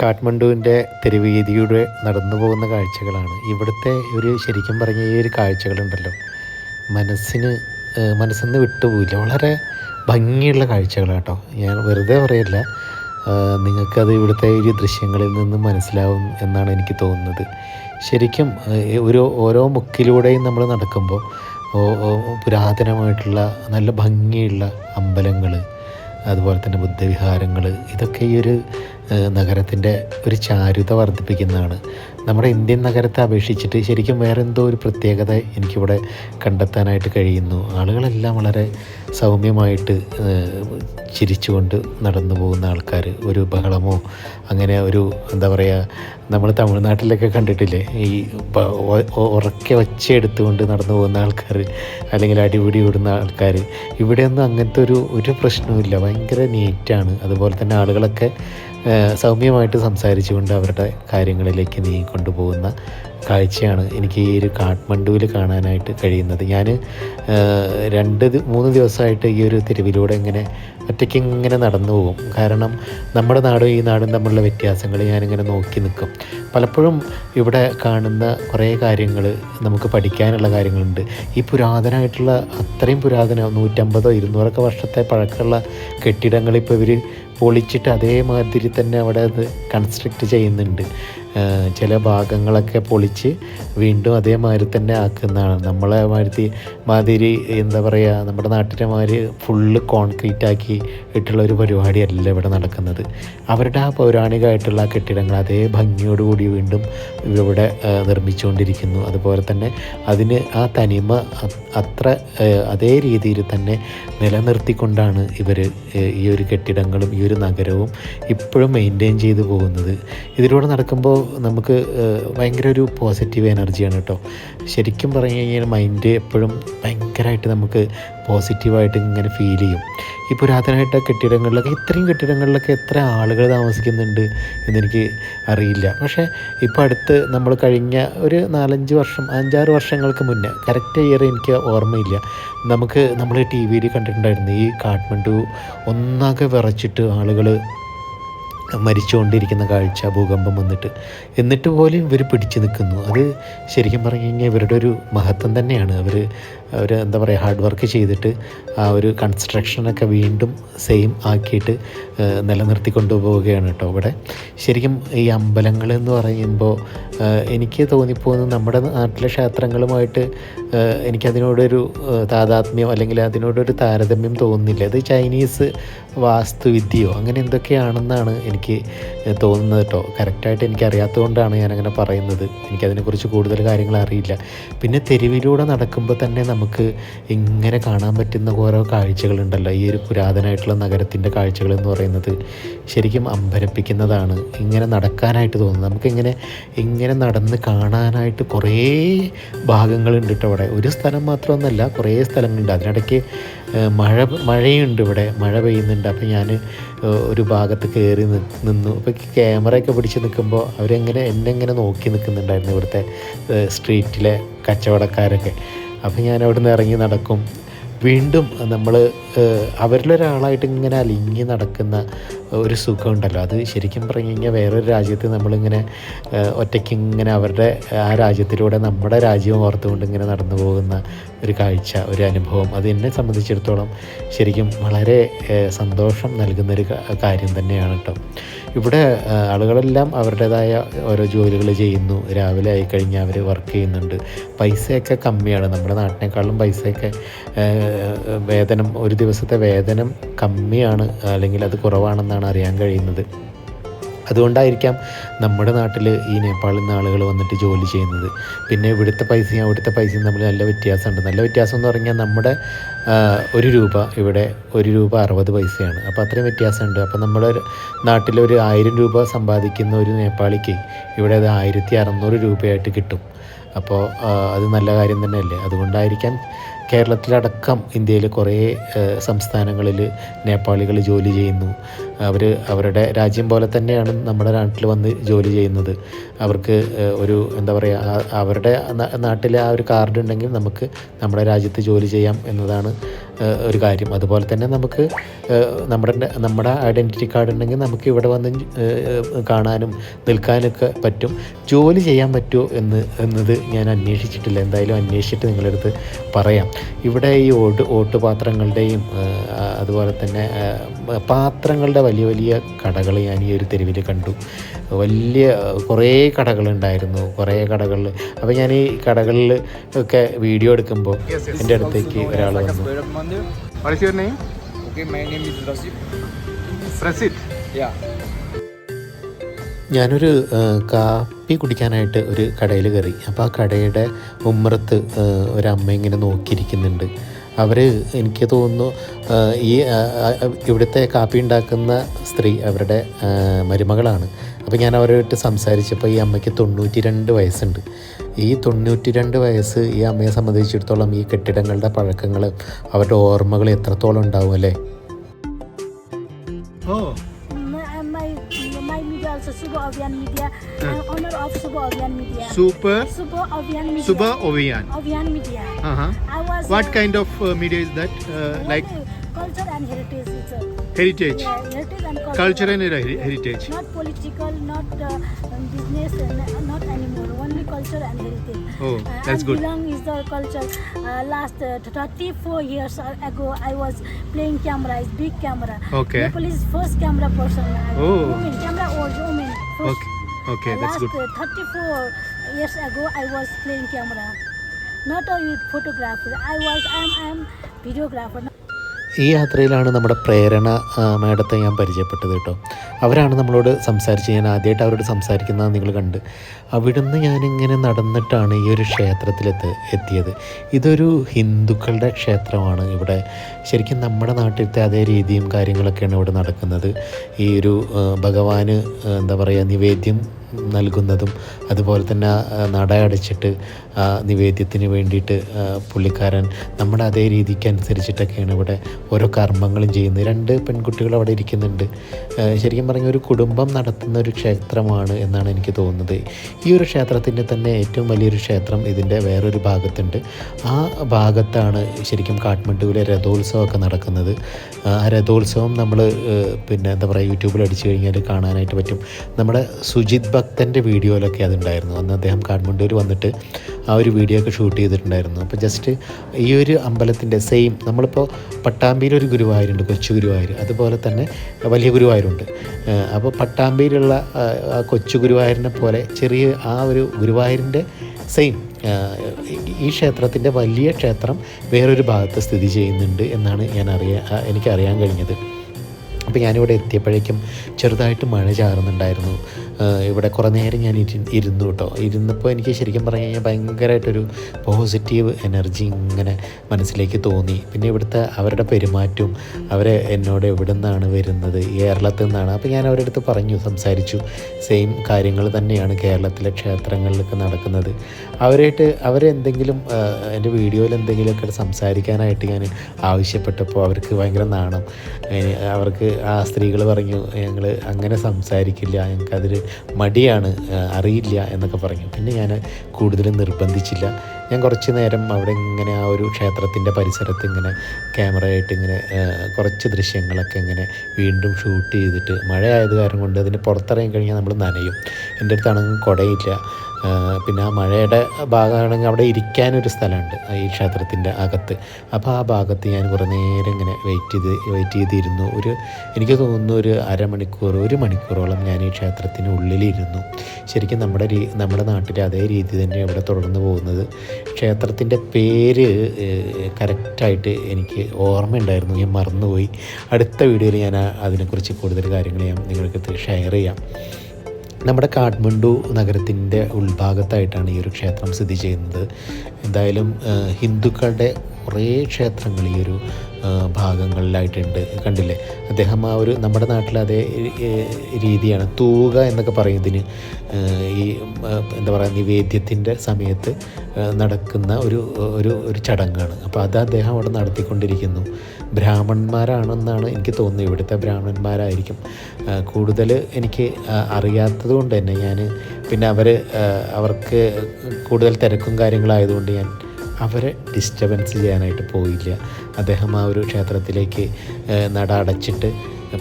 കാഠ്മണ്ഡുവിന്റെ തെരുവീതിയുടെ നടന്നു പോകുന്ന കാഴ്ചകളാണ്. ഇവിടുത്തെ ഒരു ശരിക്കും പറഞ്ഞ ഈ ഒരു കാഴ്ചകളുണ്ടല്ലോ. മനസ്സിന് മനസ്സിന്ന് വിട്ടുപോയില്ല വളരെ ഭംഗിയുള്ള കാഴ്ചകളാണ് കേട്ടോ ഞാൻ വെറുതെ പറയില്ല നിങ്ങൾക്കത് ഇവിടുത്തെ ഒരു ദൃശ്യങ്ങളിൽ നിന്ന് മനസ്സിലാവും എന്നാണ് എനിക്ക് തോന്നുന്നത്. ശരിക്കും ഒരു ഓരോ മുക്കിലൂടെയും നമ്മൾ നടക്കുമ്പോൾ പുരാതനമായിട്ടുള്ള നല്ല ഭംഗിയുള്ള അമ്പലങ്ങൾ അതുപോലെ തന്നെ ബുദ്ധവിഹാരങ്ങൾ ഇതൊക്കെ ഈ ഒരു നഗരത്തിന്റെ ഒരു ചാരുത വർദ്ധിപ്പിക്കുന്നതാണ്. നമ്മുടെ ഇന്ത്യൻ നഗരത്തെ അപേക്ഷിച്ചിട്ട് ശരിക്കും വേറെ എന്തോ ഒരു പ്രത്യേകത എനിക്കിവിടെ കണ്ടെത്താനായിട്ട് കഴിയുന്നു. ആളുകളെല്ലാം വളരെ സൗമ്യമായിട്ട് ചിരിച്ചുകൊണ്ട് നടന്നു പോകുന്ന ആൾക്കാർ ഒരു ബഹളമോ അങ്ങനെ ഒരു എന്താ പറയുക നമ്മൾ തമിഴ്നാട്ടിലൊക്കെ കണ്ടിട്ടില്ലേ ഈ ഉറക്കെ ഒച്ചയെടുത്തുകൊണ്ട് നടന്നു പോകുന്ന ആൾക്കാർ അല്ലെങ്കിൽ അടിപിടി വിടുന്ന ആൾക്കാർ ഇവിടെയൊന്നും അങ്ങനത്തെ ഒരു ഒരു പ്രശ്നവുമില്ല. ഭയങ്കര നീറ്റാണ്. അതുപോലെ തന്നെ ആളുകളൊക്കെ സൗമ്യമായിട്ട് സംസാരിച്ചുകൊണ്ട് അവരുടെ കാര്യങ്ങളിലേക്ക് നീങ്ങിക്കൊണ്ടു പോകുന്ന കാഴ്ചയാണ് എനിക്ക് ഈ ഒരു കാഠ്മണ്ഡുവിൽ കാണാനായിട്ട് കഴിയുന്നത്. ഞാൻ രണ്ട് മൂന്ന് ദിവസമായിട്ട് ഈ ഒരു തെരുവിലൂടെ ഇങ്ങനെ ഒറ്റയ്ക്ക് ഇങ്ങനെ നടന്നു പോകും. കാരണം നമ്മുടെ നാടും ഈ നാടും തമ്മിലുള്ള വ്യത്യാസങ്ങൾ ഞാനിങ്ങനെ നോക്കി നിൽക്കും. പലപ്പോഴും ഇവിടെ കാണുന്ന കുറേ കാര്യങ്ങൾ നമുക്ക് പഠിക്കാനുള്ള കാര്യങ്ങളുണ്ട്. ഈ പുരാതനമായിട്ടുള്ള അത്രയും പുരാതന നൂറ്റമ്പതോ ഇരുന്നൂറൊക്കെ വർഷത്തെ പഴക്കമുള്ള കെട്ടിടങ്ങൾ ഇപ്പോൾ ഇവർ പൊളിച്ചിട്ട് അതേമാതിരി തന്നെ അവിടെ അത് കൺസ്ട്രക്റ്റ് ചെയ്യുന്നുണ്ട്. ചില ഭാഗങ്ങളൊക്കെ പൊളിച്ച് വീണ്ടും അതേമാതിരി തന്നെ ആക്കുന്നതാണ്. നമ്മളെ മാതിരി മാതിരി എന്താ പറയുക നമ്മുടെ നാട്ടിലെ മാതിരി ഫുള്ള് കോൺക്രീറ്റ് ആക്കി ഇട്ടുള്ള ഒരു പരിപാടിയല്ല ഇവിടെ നടക്കുന്നത്. അവരുടെ ആ പൗരാണികമായിട്ടുള്ള കെട്ടിടങ്ങൾ അതേ ഭംഗിയോടുകൂടി വീണ്ടും ഇവിടെ നിർമ്മിച്ചുകൊണ്ടിരിക്കുന്നു. അതുപോലെ തന്നെ അതിന് ആ തനിമ അത്ര അതേ രീതിയിൽ തന്നെ നിലനിർത്തിക്കൊണ്ടാണ് ഇവർ ഈ ഒരു കെട്ടിടങ്ങളും ഈ ഒരു നഗരവും ഇപ്പോഴും മെയിന്റെയിൻ ചെയ്തു പോകുന്നത്. ഇതിലൂടെ നടക്കുമ്പോൾ നമുക്ക് ഭയങ്കര ഒരു പോസിറ്റീവ് എനർജിയാണ് കേട്ടോ ശരിക്കും പറഞ്ഞു കഴിഞ്ഞാൽ മൈൻഡ് എപ്പോഴും ഭയങ്കരമായിട്ട് നമുക്ക് പോസിറ്റീവായിട്ട് ഇങ്ങനെ ഫീൽ ചെയ്യും. ഈ പുരാതനമായിട്ട് കെട്ടിടങ്ങളിലൊക്കെ ഇത്രയും കെട്ടിടങ്ങളിലൊക്കെ എത്ര ആളുകൾ താമസിക്കുന്നുണ്ട് എന്നെനിക്ക് അറിയില്ല. പക്ഷേ ഇപ്പോൾ അടുത്ത് നമ്മൾ കഴിഞ്ഞ ഒരു നാലഞ്ച് വർഷം അഞ്ചാറ് വർഷങ്ങൾക്ക് മുന്നേ കറക്റ്റ് ഇയർ എനിക്ക് ഓർമ്മയില്ല. നമുക്ക് നമ്മൾ ടി വിയിൽ കണ്ടിട്ടുണ്ടായിരുന്നു ഈ കാഠ്മണ്ഡു ഒന്നാകെ വിറച്ചിട്ട് ആളുകൾ മരിച്ചുകൊണ്ടിരിക്കുന്ന കാഴ്ച ഭൂകമ്പം വന്നിട്ട്. എന്നിട്ട് പോലും ഇവർ പിടിച്ചു നിൽക്കുന്നു. അത് ശരിക്കും പറഞ്ഞു കഴിഞ്ഞാൽ ഇവരുടെ ഒരു മഹത്വം തന്നെയാണ്. അവർ അവർ എന്താ പറയുക ഹാർഡ് വർക്ക് ചെയ്തിട്ട് ആ ഒരു കൺസ്ട്രക്ഷനൊക്കെ വീണ്ടും സെയിം ആക്കിയിട്ട് നിലനിർത്തി കൊണ്ടുപോവുകയാണ് കേട്ടോ ഇവിടെ. ശരിക്കും ഈ അമ്പലങ്ങൾ എന്ന് പറയുമ്പോൾ എനിക്ക് തോന്നിപ്പോകുന്നത് നമ്മുടെ നാട്ടിലെ ക്ഷേത്രങ്ങളുമായിട്ട് എനിക്കതിനോടൊരു താതാത്മ്യം അല്ലെങ്കിൽ അതിനോടൊരു താരതമ്യം തോന്നുന്നില്ല. അത് ചൈനീസ് വാസ്തുവിദ്യയോ അങ്ങനെ എന്തൊക്കെയാണെന്നാണ് എനിക്ക് തോന്നുന്നത് കേട്ടോ. കറക്റ്റായിട്ട് എനിക്ക് അറിയാത്തതുകൊണ്ടാണ് ഞാനങ്ങനെ പറയുന്നത്. എനിക്കതിനെക്കുറിച്ച് കൂടുതൽ കാര്യങ്ങൾ അറിയില്ല. പിന്നെ തെരുവിലൂടെ നടക്കുമ്പോൾ തന്നെ നമുക്ക് ഇങ്ങനെ കാണാൻ പറ്റുന്ന ഓരോ കാഴ്ചകളുണ്ടല്ലോ. ഈ ഒരു പുരാതനമായിട്ടുള്ള നഗരത്തിന്റെ കാഴ്ചകൾ എന്ന് പറയുന്നത് ശരിക്കും അമ്പരപ്പിക്കുന്നതാണ്. ഇങ്ങനെ നടക്കാനായിട്ട് തോന്നുന്നത് നമുക്കിങ്ങനെ ഇങ്ങനെ നടന്ന് കാണാനായിട്ട് കുറേ ഭാഗങ്ങളുണ്ട് കേട്ടോ അവിടെ. ഒരു സ്ഥലം മാത്രമൊന്നല്ല കുറേ സ്ഥലങ്ങളുണ്ട്. അതിനിടയ്ക്ക് മഴ മഴയുണ്ട് ഇവിടെ. മഴ പെയ്യുന്നുണ്ട്. അപ്പോൾ ഞാൻ ഒരു ഭാഗത്ത് കയറി നിന്നു. അപ്പോൾ ക്യാമറയൊക്കെ പിടിച്ച് നിൽക്കുമ്പോൾ അവരെങ്ങനെ എന്നെ ഇങ്ങനെ നോക്കി നിൽക്കുന്നുണ്ടായിരുന്നു ഇവിടുത്തെ സ്ട്രീറ്റിലെ കച്ചവടക്കാരൊക്കെ. അപ്പോൾ ഞാൻ അവിടെ നിന്ന് ഇറങ്ങി നടക്കും. വീണ്ടും നമ്മൾ അവരിലൊരാളായിട്ട് ഇങ്ങനെ അലിഞ്ഞ് നടക്കുന്ന ഒരു സുഖമുണ്ടല്ലോ. അത് ശരിക്കും പറഞ്ഞു കഴിഞ്ഞാൽ വേറൊരു രാജ്യത്ത് നമ്മളിങ്ങനെ ഒറ്റയ്ക്ക് ഇങ്ങനെ അവരുടെ ആ രാജ്യത്തിലൂടെ നമ്മുടെ രാജ്യം ഓർത്തുകൊണ്ട് ഇങ്ങനെ നടന്നു പോകുന്ന ഒരു കാഴ്ച ഒരു അനുഭവം. അത് എന്നെ സംബന്ധിച്ചിടത്തോളം ശരിക്കും വളരെ സന്തോഷം നൽകുന്നൊരു കാര്യം തന്നെയാണ് കേട്ടോ ഇവിടെ ആളുകളെല്ലാം അവരുടേതായ ഓരോ ജോലികൾ ചെയ്യുന്നു. രാവിലെ ആയിക്കഴിഞ്ഞാൽ അവർ വർക്ക് ചെയ്യുന്നുണ്ട്. പൈസയൊക്കെ കമ്മിയാണ്. നമ്മുടെ നാട്ടിനേക്കാളും പൈസയൊക്കെ വേതനം ഒരു ദിവസത്തെ വേതനം കമ്മിയാണ് അല്ലെങ്കിൽ അത് കുറവാണെന്നാണ് അറിയാൻ കഴിയുന്നത്. അതുകൊണ്ടായിരിക്കാം നമ്മുടെ നാട്ടിൽ ഈ നേപ്പാളിൽ നിന്ന് ആളുകൾ വന്നിട്ട് ജോലി ചെയ്യുന്നത്. പിന്നെ ഇവിടുത്തെ പൈസയും അവിടുത്തെ പൈസയും തമ്മിൽ നല്ല വ്യത്യാസമുണ്ട്. നല്ല വ്യത്യാസം എന്ന് പറഞ്ഞാൽ നമ്മുടെ ഒരു രൂപ ഇവിടെ ഒരു രൂപ അറുപത് പൈസയാണ്. അപ്പോൾ അത്രയും വ്യത്യാസമുണ്ട്. അപ്പോൾ നമ്മുടെ നാട്ടിൽ ഒരു ആയിരം രൂപ സമ്പാദിക്കുന്ന ഒരു നേപ്പാളിക്ക് ഇവിടെ അത് ആയിരത്തി അറുന്നൂറ് രൂപയായിട്ട് കിട്ടും. അപ്പോൾ അത് നല്ല കാര്യം തന്നെയല്ലേ? അതുകൊണ്ടായിരിക്കാം കേരളത്തിലടക്കം ഇന്ത്യയിൽ കുറേ സംസ്ഥാനങ്ങളിൽ നേപ്പാളികൾ ജോലി ചെയ്യുന്നു. അവർ അവരുടെ രാജ്യം പോലെ തന്നെയാണ് നമ്മുടെ നാട്ടിൽ വന്ന് ജോലി ചെയ്യുന്നത്. അവർക്ക് ഒരു എന്താ പറയുക അവരുടെ നാട്ടിലെ ആ ഒരു കാർഡ് ഉണ്ടെങ്കിൽ നമുക്ക് നമ്മുടെ രാജ്യത്ത് ജോലി ചെയ്യാം എന്നതാണ് ഒരു കാര്യം. അതുപോലെ തന്നെ നമുക്ക് നമ്മുടെ നമ്മുടെ ഐഡന്റിറ്റി കാർഡ് ഉണ്ടെങ്കിൽ നമുക്ക് ഇവിടെ വന്ന് കാണാനും നിൽക്കാനൊക്കെ പറ്റും. ജോലി ചെയ്യാൻ പറ്റുമോ എന്ന് എന്നത് ഞാൻ അന്വേഷിച്ചിട്ടില്ല. എന്തായാലും അന്വേഷിച്ചിട്ട് നിങ്ങളടുത്ത് അടുത്ത് പറയാം. ഇവിടെ ഈ ഓട്ട് ഓട്ടുപാത്രങ്ങളുടെയും അതുപോലെ തന്നെ പാത്രങ്ങളുടെ വലിയ വലിയ കടകൾ ഞാൻ ഈ ഒരു തെരുവിൽ കണ്ടു. വലിയ കുറേ കടകളുണ്ടായിരുന്നു. കുറേ കടകളിൽ അപ്പോൾ ഞാൻ ഈ കടകളിൽ ഒക്കെ വീഡിയോ എടുക്കുമ്പോൾ എന്റെ അടുത്തേക്ക് ഒരാൾ വന്നു. Mandir. What is your name? Okay, my name is Rasif. Prasit. Yeah. ഞാനൊരു കാപ്പി കുടിക്കാനായിട്ട് ഒരു കടയിൽ കയറി അപ്പോൾ ആ കടയുടെ ഉമ്മറത്ത് ഒരമ്മ ഇങ്ങനെ നോക്കിയിരിക്കുന്നുണ്ട് അവർ എനിക്ക് തോന്നുന്നു ഈ ഇവിടുത്തെ കാപ്പി ഉണ്ടാക്കുന്ന സ്ത്രീ അവരുടെ മരുമകളാണ് അപ്പോൾ ഞാൻ അവരുമായിട്ട് സംസാരിച്ചപ്പോൾ ഈ അമ്മയ്ക്ക് തൊണ്ണൂറ്റി രണ്ട് വയസ്സുണ്ട് ഈ തൊണ്ണൂറ്റി രണ്ട് വയസ്സ് ഈ അമ്മയെ സംബന്ധിച്ചിടത്തോളം ഈ കെട്ടിടങ്ങളുടെ പഴക്കങ്ങൾ അവരുടെ ഓർമ്മകൾ എത്രത്തോളം ഉണ്ടാവും അല്ലേ? Heritage heritage culture and heritage not political not business not അനിമോറോ Only culture and heritage. Oh, Uh, that's and good. Belong is the culture. Uh, last uh, 34 years ago, I was playing camera. It's big camera. Okay. Nepal is first camera person. Oh. Woman, camera or woman. First. Okay. Okay, that's last good. uh, 34 years ago, I was playing camera. Not a photographer. I was. I'm. I'm videographer. ഈ യാത്രയിലാണ് നമ്മുടെ പ്രേരണ മേഡത്തെ ഞാൻ പരിചയപ്പെട്ടത് കേട്ടോ. അവരാണ് നമ്മളോട് സംസാരിച്ച് ഞാൻ ആദ്യമായിട്ട് അവരോട് സംസാരിക്കുന്നത് നിങ്ങൾ കണ്ട്. അവിടുന്ന് ഞാനിങ്ങനെ നടന്നിട്ടാണ് ഈ ഒരു ക്ഷേത്രത്തിലെത്ത് എത്തിയത്. ഇതൊരു ഹിന്ദുക്കളുടെ ക്ഷേത്രമാണ് ഇവിടെ. ശരിക്കും നമ്മുടെ നാട്ടിലത്തെ അതേ രീതിയും കാര്യങ്ങളൊക്കെയാണ് ഇവിടെ നടക്കുന്നത്. ഈ ഒരു ഭഗവാന് എന്താ പറയുക നിവേദ്യം നൽകുന്നതും അതുപോലെ തന്നെ നട അടച്ചിട്ട് നിവേദ്യത്തിന് വേണ്ടിയിട്ട് പുള്ളിക്കാരൻ നമ്മുടെ അതേ രീതിക്ക് അനുസരിച്ചിട്ടൊക്കെയാണ് ഇവിടെ ഓരോ കർമ്മങ്ങളും ചെയ്യുന്നത്. രണ്ട് പെൺകുട്ടികൾ അവിടെ ഇരിക്കുന്നുണ്ട്. ശരിക്കും പറഞ്ഞാൽ ഒരു കുടുംബം നടത്തുന്ന ഒരു ക്ഷേത്രമാണ് എന്നാണ് എനിക്ക് തോന്നുന്നത്. ഈ ഒരു ക്ഷേത്രത്തിന്റെ തന്നെ ഏറ്റവും വലിയൊരു ക്ഷേത്രം ഇതിന്റെ വേറൊരു ഭാഗത്തുണ്ട്. ആ ഭാഗത്താണ് ശരിക്കും കാഠ്മണ്ഡുവിലെ രഥോത്സവമൊക്കെ നടക്കുന്നത്. ആ രഥോത്സവം നമ്മൾ പിന്നെ എന്താ പറയുക യൂട്യൂബിൽ അടിച്ചു കഴിഞ്ഞാൽ കാണാനായിട്ട് പറ്റും. നമ്മുടെ സുജിത് ഭക്തന്റെ വീഡിയോയിലൊക്കെ അതുണ്ടായിരുന്നു. അന്ന് അദ്ദേഹം കാഠ്മണ്ഡൂർ വന്നിട്ട് ആ ഒരു വീഡിയോ ഒക്കെ ഷൂട്ട് ചെയ്തിട്ടുണ്ടായിരുന്നു. അപ്പോൾ ജസ്റ്റ് ഈ ഒരു അമ്പലത്തിന്റെ സെയിം നമ്മളിപ്പോൾ പട്ടാമ്പിയിൽ ഒരു ഗുരുവായൂരുണ്ട് കൊച്ചു ഗുരുവായൂർ അതുപോലെ തന്നെ വലിയ ഗുരുവായൂരുണ്ട്. അപ്പോൾ പട്ടാമ്പിയിലുള്ള കൊച്ചു ഗുരുവായൂരിനെ പോലെ ചെറിയ ആ ഒരു ഗുരുവായൂരിന്റെ സെയിം ഈ ക്ഷേത്രത്തിന്റെ വലിയ ക്ഷേത്രം വേറൊരു ഭാഗത്ത് സ്ഥിതി ചെയ്യുന്നുണ്ട് എന്നാണ് ഞാൻ അറിയാൻ എനിക്കറിയാൻ കഴിഞ്ഞത്. അപ്പോൾ ഞാനിവിടെ എത്തിയപ്പോഴേക്കും ചെറുതായിട്ട് മഴ ചാറുന്നുണ്ടായിരുന്നു. ഇവിടെ കുറേ നേരം ഞാൻ ഇരി ഇരുന്നു കേട്ടോ. ഇരുന്നപ്പോൾ എനിക്ക് ശരിക്കും പറഞ്ഞു കഴിഞ്ഞാൽ ഭയങ്കരമായിട്ടൊരു പോസിറ്റീവ് എനർജി ഇങ്ങനെ മനസ്സിലേക്ക് തോന്നി. പിന്നെ ഇവിടുത്തെ അവരുടെ പെരുമാറ്റവും അവരെ എന്നോട് എവിടെ നിന്നാണ് വരുന്നത്? കേരളത്തിൽ നിന്നാണ്. അപ്പോൾ ഞാൻ അവരുടെ അടുത്ത് പറഞ്ഞു സംസാരിച്ചു. സെയിം കാര്യങ്ങൾ തന്നെയാണ് കേരളത്തിലെ ക്ഷേത്രങ്ങളിലൊക്കെ നടക്കുന്നത്. അവരായിട്ട് അവരെന്തെങ്കിലും എന്റെ വീഡിയോയിൽ എന്തെങ്കിലുമൊക്കെ സംസാരിക്കാനായിട്ട് ഞാൻ ആവശ്യപ്പെട്ടപ്പോൾ അവർക്ക് ഭയങ്കര നാണം. അവർക്ക് ആ സ്ത്രീകൾ പറഞ്ഞു ഞങ്ങൾ അങ്ങനെ സംസാരിക്കില്ല. ഞങ്ങൾക്കതിൽ മടിയാണ് അറിയില്ല എന്നൊക്കെ പറഞ്ഞു. പിന്നെ ഞാൻ കൂടുതലും നിർബന്ധിച്ചില്ല. ഞാൻ കുറച്ച് നേരം അവിടെ ഇങ്ങനെ ആ ഒരു ക്ഷേത്രത്തിന്റെ പരിസരത്ത് ഇങ്ങനെ ക്യാമറയായിട്ട് ഇങ്ങനെ കുറച്ച് ദൃശ്യങ്ങളൊക്കെ ഇങ്ങനെ വീണ്ടും ഷൂട്ട് ചെയ്തിട്ട് മഴയായത് കാരണം കൊണ്ട് അതിന് പുറത്തിറങ്ങി കഴിഞ്ഞാൽ നമ്മൾ നനയും. എന്റെ അടുത്താണെങ്കിൽ കുടയില്ല. പിന്നെ ആ മഴയുടെ ഭാഗമാണെങ്കിൽ അവിടെ ഇരിക്കാനൊരു സ്ഥലമുണ്ട് ഈ ക്ഷേത്രത്തിന്റെ അകത്ത്. അപ്പോൾ ആ ഭാഗത്ത് ഞാൻ കുറേ നേരം ഇങ്ങനെ വെയിറ്റ് ചെയ്ത് വെയിറ്റ് ചെയ്തിരുന്നു. ഒരു എനിക്ക് തോന്നുന്നു ഒരു അരമണിക്കൂർ ഒരു മണിക്കൂറോളം ഞാൻ ഈ ക്ഷേത്രത്തിന് ഉള്ളിലിരുന്നു. ശരിക്കും നമ്മുടെ നമ്മുടെ നാട്ടിലെ അതേ രീതി തന്നെ ഇവിടെ തുടർന്ന് പോകുന്നത്. ക്ഷേത്രത്തിന്റെ പേര് കറക്റ്റായിട്ട് എനിക്ക് ഓർമ്മയുണ്ടായിരുന്നു. ഞാൻ മറന്നുപോയി. അടുത്ത വീഡിയോയിൽ ഞാൻ അതിനെക്കുറിച്ച് കൂടുതൽ കാര്യങ്ങൾ ഞാൻ നിങ്ങൾക്ക് ഷെയർ ചെയ്യാം. നമ്മുടെ കാഠ്മണ്ഡു നഗരത്തിന്റെ ഉൾഭാഗത്തായിട്ടാണ് ഈ ഒരു ക്ഷേത്രം സ്ഥിതി ചെയ്യുന്നത്. എന്തായാലും ഹിന്ദുക്കളുടെ കുറേ ക്ഷേത്രങ്ങൾ ഈ ഒരു ഭാഗങ്ങളിലായിട്ടുണ്ട്. കണ്ടില്ലേ? അദ്ദേഹം ആ ഒരു നമ്മുടെ നാട്ടിലെ അതേ രീതിയാണ്. തൂക എന്നൊക്കെ പറയുന്നതിന് ഈ എന്താ പറയുക നിവേദ്യത്തിന്റെ സമയത്ത് നടക്കുന്ന ഒരു ഒരു ഒരു ചടങ്ങാണ്. അപ്പോൾ അത് അദ്ദേഹം അവിടെ നടത്തിക്കൊണ്ടിരിക്കുന്നു. ബ്രാഹ്മണന്മാരാണെന്നാണ് എനിക്ക് തോന്നുന്നത്. ഇവിടുത്തെ ബ്രാഹ്മണന്മാരായിരിക്കും കൂടുതൽ എനിക്ക് അറിയാത്തത് കൊണ്ട് തന്നെ ഞാൻ പിന്നെ അവർ അവർക്ക് കൂടുതൽ തിരക്കും കാര്യങ്ങളായതുകൊണ്ട് ഞാൻ അവരെ ഡിസ്റ്റർബൻസ് ചെയ്യാനായിട്ട് പോയില്ല. അദ്ദേഹം ആ ഒരു ക്ഷേത്രത്തിലേക്ക് നട അടച്ചിട്ട്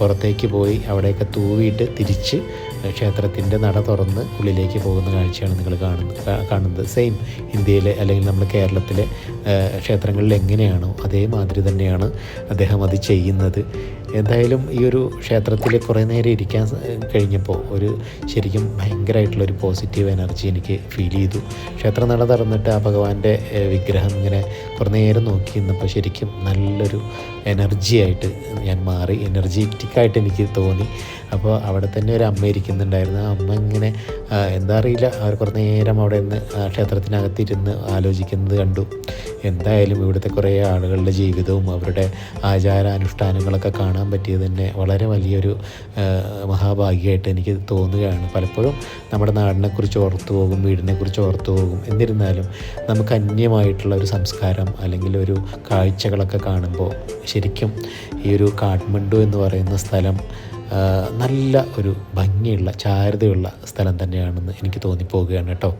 പുറത്തേക്ക് പോയി അവിടെയൊക്കെ തൂവിയിട്ട് തിരിച്ച് ക്ഷേത്രത്തിന്റെ നട തുറന്ന് ഉള്ളിലേക്ക് പോകുന്ന കാഴ്ചയാണ് നിങ്ങൾ കാണുന്നത്. കാണുന്നത്. സെയിം ഇന്ത്യയിലെ അല്ലെങ്കിൽ നമ്മൾ കേരളത്തിലെ ക്ഷേത്രങ്ങളിൽ എങ്ങനെയാണോ അതേമാതിരി തന്നെയാണ് അദ്ദേഹം അത് ചെയ്യുന്നത്. എന്തായാലും ഈ ഒരു ക്ഷേത്രത്തിൽ കുറേ നേരം ഇരിക്കാൻ കഴിഞ്ഞപ്പോൾ ഒരു ശരിക്കും ഭയങ്കരമായിട്ടുള്ളൊരു പോസിറ്റീവ് എനർജി എനിക്ക് ഫീൽ ചെയ്തു. ക്ഷേത്ര നട തുറന്നിട്ട് ആ ഭഗവാന്റെ വിഗ്രഹം ഇങ്ങനെ കുറേ നേരം നോക്കി നിന്നപ്പോൾ ശരിക്കും നല്ലൊരു എനർജി ആയിട്ട് ഞാൻ മാറി. എനർജറ്റിക്കായിട്ട് എനിക്ക് തോന്നി. അപ്പോൾ അവിടെ തന്നെ ഒരു അമ്മ ഇരിക്കുന്നുണ്ടായിരുന്നു ആ അമ്മ ഇങ്ങനെ എന്താ അറിയില്ല. അവർ കുറേ നേരം അവിടെ നിന്ന് ക്ഷേത്രത്തിനകത്തിരുന്ന് ആലോചിക്കുന്നത് കണ്ടു. എന്തായാലും ഇവിടുത്തെ കുറേ ആളുകളുടെ ജീവിതവും അവരുടെ ആചാരാനുഷ്ഠാനങ്ങളൊക്കെ കാണാൻ പറ്റിയത് തന്നെ വളരെ വലിയൊരു മഹാഭാഗ്യമായിട്ട് എനിക്ക് തോന്നുകയാണ്. പലപ്പോഴും നമ്മുടെ നാടിനെക്കുറിച്ച് ഓർത്തു പോകും വീടിനെക്കുറിച്ച് ഓർത്തു പോകും. എന്നിരുന്നാലും നമുക്ക് അന്യമായിട്ടുള്ള ഒരു സംസ്കാരം അല്ലെങ്കിൽ ഒരു കാഴ്ചകളൊക്കെ കാണുമ്പോൾ ശരിക്കും ഈ ഒരു കാഠ്മണ്ഡു എന്ന് പറയുന്ന സ്ഥലം നല്ല ഒരു ഭംഗിയുള്ള ചാരുതയുള്ള സ്ഥലം തന്നെയാണെന്ന് എനിക്ക് തോന്നിപ്പോവുകയാണ് കേട്ടോ.